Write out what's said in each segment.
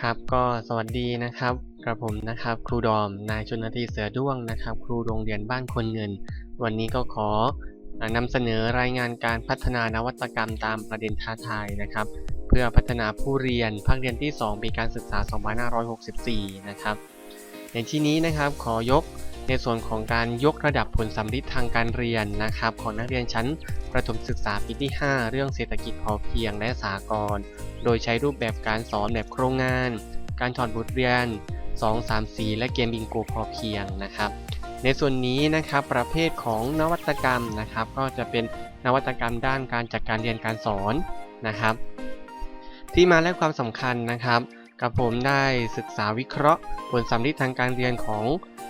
ครับก็สวัสดีนะครับกระผมนะครับครูดอมนายชนนาทีเสือด้วงนะครับ ครูโรงเรียนบ้านคนเงิน วันนี้ก็ขออ่านำเสนอรายงานการพัฒนานวัตกรรมตามประเด็นท้าทายนะครับ เพื่อพัฒนาผู้เรียนภาคเรียนที่ 2 ปีการศึกษา 2564 นะครับ ในที่นี้นะครับขอยก ในส่วนของการยกระดับผลสัมฤทธิ์ทางการเรียนนะครับ ของนักเรียนชั้นประถมศึกษาปีที่ 5 เรื่องเศรษฐกิจพอเพียงและสากลโดยใช้รูปแบบการสอนแบบโครงงาน การถอดบทเรียน 2 3 4 และเกมบิงโกพอเพียงนะครับ ในส่วนนี้นะครับประเภทของนวัตกรรมนะครับ ก็จะเป็นนวัตกรรมด้านการจัดการเรียนการสอนนะครับ ที่มาและความสำคัญนะครับ กับผมได้ศึกษาวิเคราะห์ ผลสัมฤทธิ์ทางการเรียนของ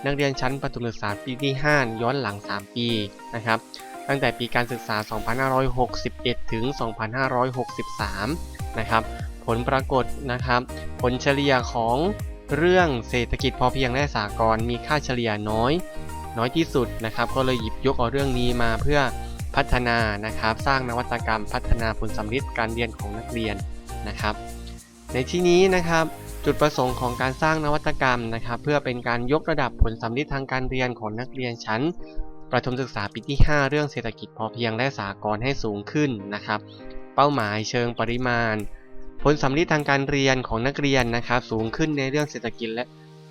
นักเรียนชั้นประถมศึกษาปีที่ 5 ย้อนหลัง 3 ปีนะครับ ตั้งแต่ปีการศึกษา 2561 ถึง 2563 นะครับ ผลปรากฏนะครับ ผลเฉลี่ยของเรื่องเศรษฐกิจพอเพียงและสากลมีค่าเฉลี่ยน้อย น้อยที่สุดนะครับ ก็เลยหยิบยกเอาเรื่องนี้มาเพื่อพัฒนานะครับ สร้างนวัตกรรมพัฒนาผลสัมฤทธิ์การเรียนของนักเรียนนะครับ ในที่นี้นะครับจุดประสงค์ของการสร้างนวัตกรรมนะครับ เพื่อเป็นการยกระดับผลสัมฤทธิ์ทางการเรียนของนักเรียนชั้น ประถมศึกษาปีที่ 5 เรื่องเศรษฐกิจพอเพียงและสากลให้สูงขึ้นนะครับ เป้าหมายเชิงปริมาณ ผลสัมฤทธิ์ทางการเรียนของนักเรียนนะครับ สูงขึ้นในเรื่องเศรษฐกิจและ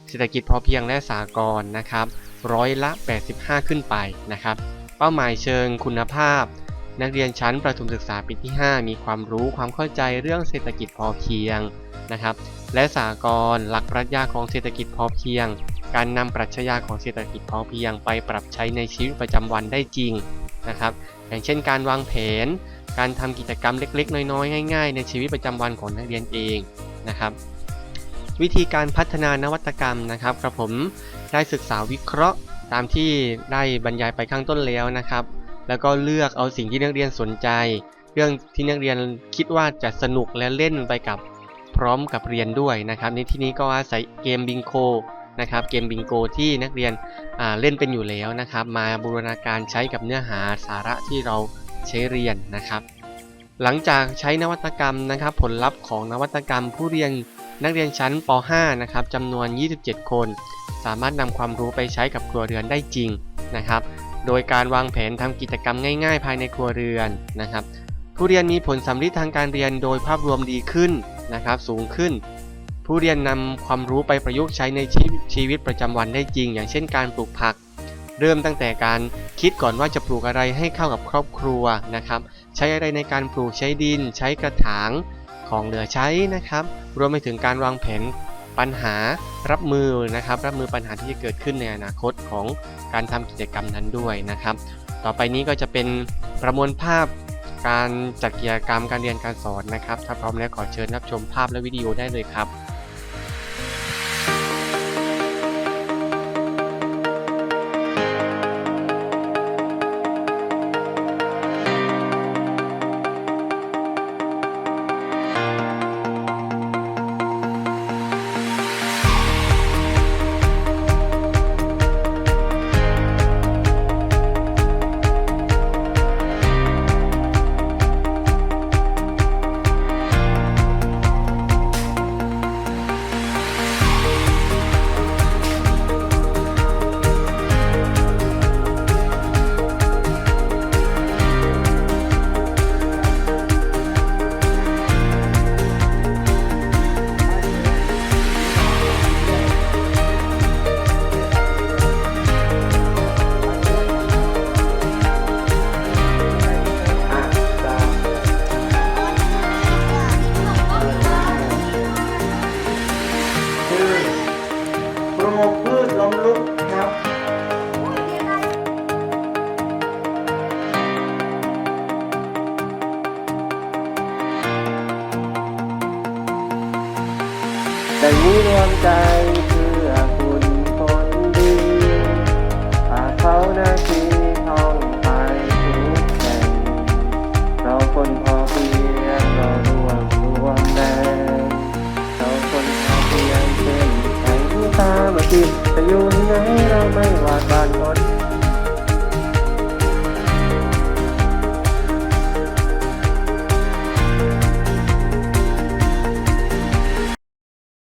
เศรษฐกิจพอเพียงและสากลนะครับร้อยละ 85 ขึ้นไปนะครับ เป้าหมายเชิงคุณภาพ นักเรียนชั้นประถมศึกษาปีที่ 5 มีความรู้ความเข้าใจเรื่องเศรษฐกิจพอเพียงนะครับ และสากลหลักปรัชญาของเศรษฐกิจพอเพียง การนำปรัชญาของเศรษฐกิจพอเพียง ไปปรับใช้ในชีวิตประจำวันได้จริงนะครับ อย่างเช่น การวางแผน การทำกิจกรรมเล็ก ๆ น้อยๆ ง่าย ๆ ในชีวิตประจำวันของนักเรียนเองนะครับ วิธีการพัฒนานวัตกรรมนะครับกระผมได้ศึกษาวิเคราะห์ตามที่ได้บรรยายไปข้างต้นแล้วนะครับ แล้วก็เลือกเอาสิ่งที่นักเรียนสนใจ เรื่องที่นักเรียนคิดว่าจะสนุกและเล่นไปกับพร้อมกับเรียนด้วยนะครับ ในที่นี้ก็อาศัยเกมบิงโกนะครับเกมบิงโกที่นักเรียนเล่นเป็นอยู่แล้วนะครับ มาบูรณาการใช้กับเนื้อหาสาระที่เราใช้เรียนนะครับ หลังจากใช้นวัตกรรมนะครับ ผลลัพธ์ของนวัตกรรมผู้เรียนนักเรียนชั้นป .5 นะครับจำนวน 27 คน สามารถนำความรู้ไปใช้กับครัวเรือนได้จริงนะครับ โดยการวางแผนทำกิจกรรมง่ายๆ ภายในครัวเรือนนะครับ ผู้เรียนมีผลสำลิดทางการเรียนโดยภาพรวมดีขึ้นนะครับ สูงขึ้น ผู้เรียนนำความรู้ไปประยุกต์ใช้ในชชีวิตประจำวันได้จริง อย่างเช่นการปลูกผัก เริ่มตั้งแต่การคิดก่อนว่าจะปลูกอะไรให้เข้ากับครอบครัวนะครับ ใช้อะไรในการปลูกใช้ดิน ใช้กระถางของเหลือใช้นะครับ รวมไปถึงการวางแผน ปัญหารับมือนะครับ รับมือปัญหาที่จะเกิดขึ้นในอนาคตของการทำกิจกรรมนั้นด้วยนะครับ ต่อไปนี้ก็จะเป็นประมวลภาพการจัดกิจกรรมการเรียนการสอนนะครับ ถ้าพร้อมแล้วขอเชิญรับชมภาพและวิดีโอได้เลยครับ แต่นี้ร